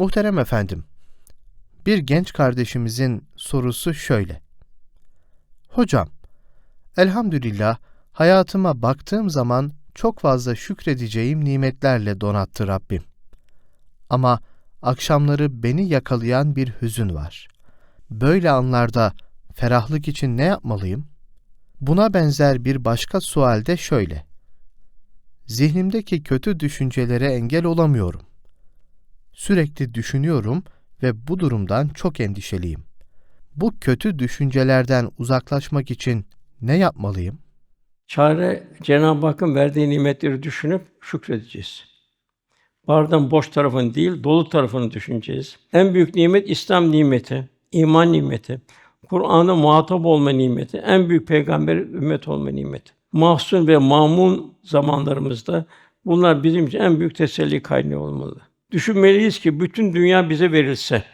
Muhterem efendim, bir genç kardeşimizin sorusu şöyle. Hocam, elhamdülillah hayatıma baktığım zaman çok fazla şükredeceğim nimetlerle donattı Rabbim. Ama akşamları beni yakalayan bir hüzün var. Böyle anlarda ferahlık için ne yapmalıyım? Buna benzer bir başka sual de şöyle. Zihnimdeki kötü düşüncelere engel olamıyorum. Sürekli düşünüyorum ve bu durumdan çok endişeliyim. Bu kötü düşüncelerden uzaklaşmak için ne yapmalıyım? Çare Cenab-ı Hakk'ın verdiği nimetleri düşünüp şükredeceğiz. Bardağın boş tarafını değil, dolu tarafını düşüneceğiz. En büyük nimet İslam nimeti, iman nimeti, Kur'an'a muhatap olma nimeti, en büyük peygamber ümmet olma nimeti. Mahzun ve mamun zamanlarımızda bunlar bizim için en büyük teselli kaynağı olmalı. Düşünmeliyiz ki bütün dünya bize verilse,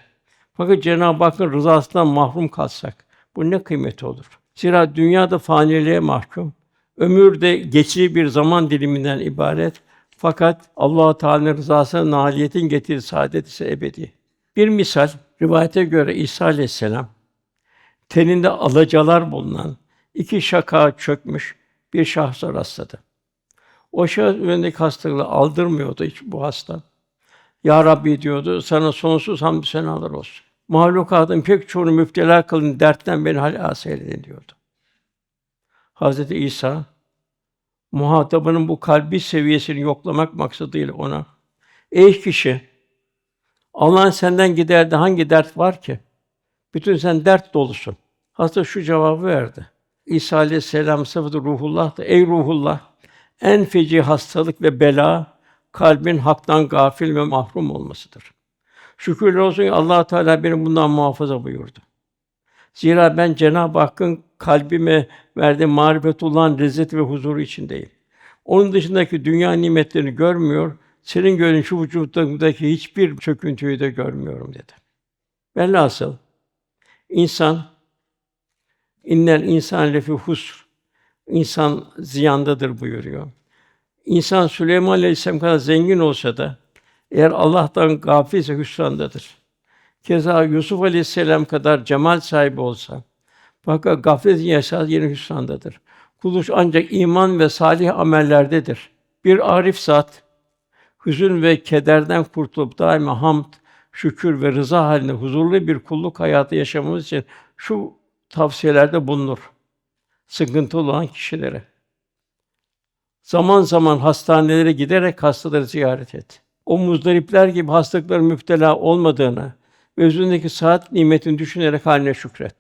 fakat Cenab-ı Hakk'ın rızasından mahrum kalsak, bu ne kıymeti olur? Zira dünyada faniliğe mahkum, ömür de geçici bir zaman diliminden ibaret. Fakat Allah Teala'nın rızasına nailiyetin getirdiği saadet ise ebedi. Bir misal rivayete göre İsa Aleyhisselam teninde alacalar bulunan iki şaka çökmüş bir şahsa rastladı. O şahıs üzerindeki hastalığı aldırmıyordu hiç bu hasta. Ya Rabbi diyordu, sana sonsuz hamdü senalar olsun. Mahlukatın pek çoğunu müptela kılın, dertten beni hala seyredin diyordu. Hazreti İsa muhatabının bu kalbi seviyesini yoklamak maksadıyla ona Ey kişi Allah'ın senden giderdi hangi dert var ki? Bütün sen dert dolusun. Hasta şu cevabı verdi. İsa aleyhisselam sıfatı ruhullah da ey ruhullah en feci hastalık ve bela kalbin haktan gafil ve mahrum olmasıdır. Şükürler olsun ki Allah Teala beni bundan muhafaza buyurdu. Zira ben Cenab-ı Hakk'ın kalbime verdiği marifetullah'ın lezzeti ve huzuru içindeyim. Onun dışındaki dünya nimetlerini görmüyor, senin gördüğün şu vücudundaki hiçbir çöküntüyü de görmüyorum dedi. Velhasıl insan innel insan lefi husr insan ziyandadır buyuruyor. İnsan Süleyman Aleyhisselam kadar zengin olsa da eğer Allah'tan gafilse hüsrandadır. Keza Yusuf Aleyhisselam kadar cemal sahibi olsa fakat gaflet yaşar yine hüsrandadır. Kuluş ancak iman ve salih amellerdedir. Bir arif zat hüzün ve kederden kurtulup daima hamd, şükür ve rıza halinde huzurlu bir kulluk hayatı yaşamamız için şu tavsiyelerde bulunur. Sıkıntı olan kişilere. Zaman zaman hastanelere giderek hastaları ziyaret et. O muzdaripler gibi hastalıkların müptela olmadığını ve özündeki saat nimetini düşünerek haline şükret.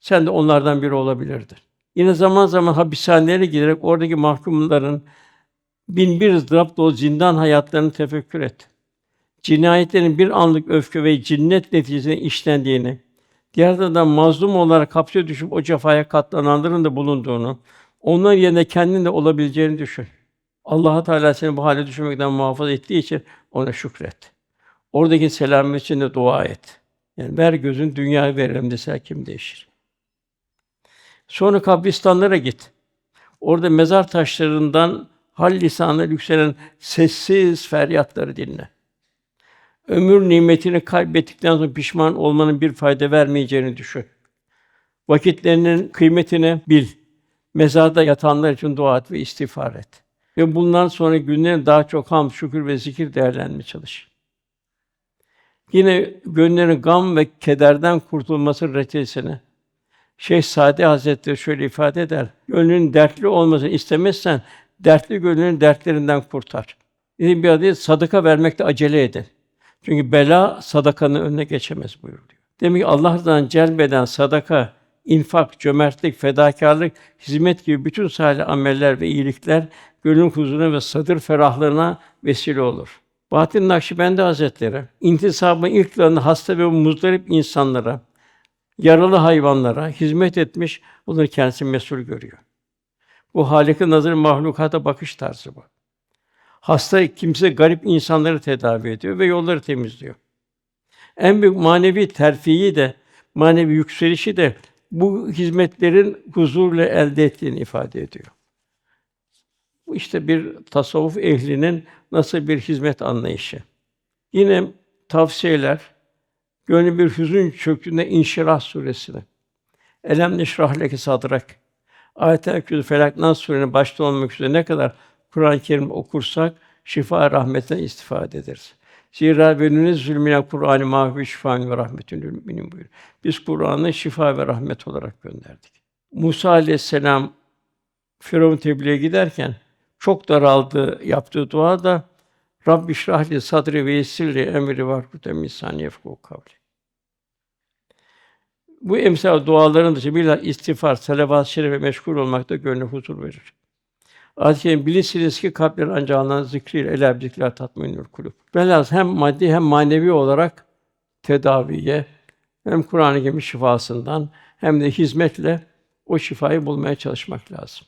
Sen de onlardan biri olabilirdin. Yine zaman zaman hapishanelere giderek oradaki mahkumların bin bir ızdırap dolu zindan hayatlarını tefekkür et. Cinayetlerin bir anlık öfke ve cinnet neticesinde işlendiğini, diğer mazlum olarak hapse düşüp o cefaya katlananların da bulunduğunu, onlar yerine kendin de olabileceğini düşün. Allah Teala seni bu hale düşürmekten muhafaza ettiği için ona şükret. Oradaki selamet için de dua et. Yani ver gözün dünyayı verelim dese kim değişir? Sonra kabristanlara git. Orada mezar taşlarından hal lisanı yükselen sessiz feryatları dinle. Ömür nimetini kaybettikten sonra pişman olmanın bir fayda vermeyeceğini düşün. Vakitlerinin kıymetini bil. Mezarda yatanlar için dua et ve istiğfar et. Ve bundan sonra günlerin daha çok ham, şükür ve zikir değerlendirmeye çalış. Yine gönüllerin gam ve kederden kurtulması reçetesini Şeyh Sadi Hazretleri şöyle ifade eder. Gönlün dertli olmasını istemezsen dertli gönlünün dertlerinden kurtar. Dediğim bir adet sadaka vermekte acele edin. Çünkü bela sadakanın önüne geçemez buyuruyor. Demek ki Allah'tan celbeden sadaka, infak, cömertlik, fedakarlık, hizmet gibi bütün salih ameller ve iyilikler gönlün huzuruna ve sadır ferahlığına vesile olur. Bahattin Nakşibendi Hazretleri intisabın ilk hasta ve muzdarip insanlara, yaralı hayvanlara hizmet etmiş, bunları kendisi mesul görüyor. Bu Halik'in nazarı mahlukata bakış tarzı bu. Hasta kimse garip insanları tedavi ediyor ve yolları temizliyor. En büyük manevi terfiyi de, manevi yükselişi de bu hizmetlerin huzurla elde ettiğini ifade ediyor. Bu işte bir tasavvuf ehlinin nasıl bir hizmet anlayışı. Yine tavsiyeler gönlü bir hüzün çöktüğünde İnşirah suresini. Elem neşrah leke sadrak. Ayet-el Kürsü Felak Nas surenin başta olmak üzere ne kadar Kur'an-ı Kerim okursak şifa rahmetten istifade ederiz. Zira ve zulmine Kur'an-ı mahvi şifa ve rahmetün müminin buyuruyor. Biz Kur'an'ı şifa ve rahmet olarak gönderdik. Musa aleyhisselam Firavun tebliğe giderken çok daraldı yaptığı dua da Rabbi şrahli sadri ve yessirli emri var kutem insan yefku kavli. Bu emsal duaların dışı bilhassa istiğfar, salavat-ı şerif meşgul olmakta gönlü huzur verir. Kerime bilirsiniz ki kalpler ancak Allah'ın zikriyle elâ zikriyle tatmainül kulûb. Velhâsıl hem maddi hem manevi olarak tedaviye hem Kur'an-ı Kerim şifasından hem de hizmetle o şifayı bulmaya çalışmak lazım.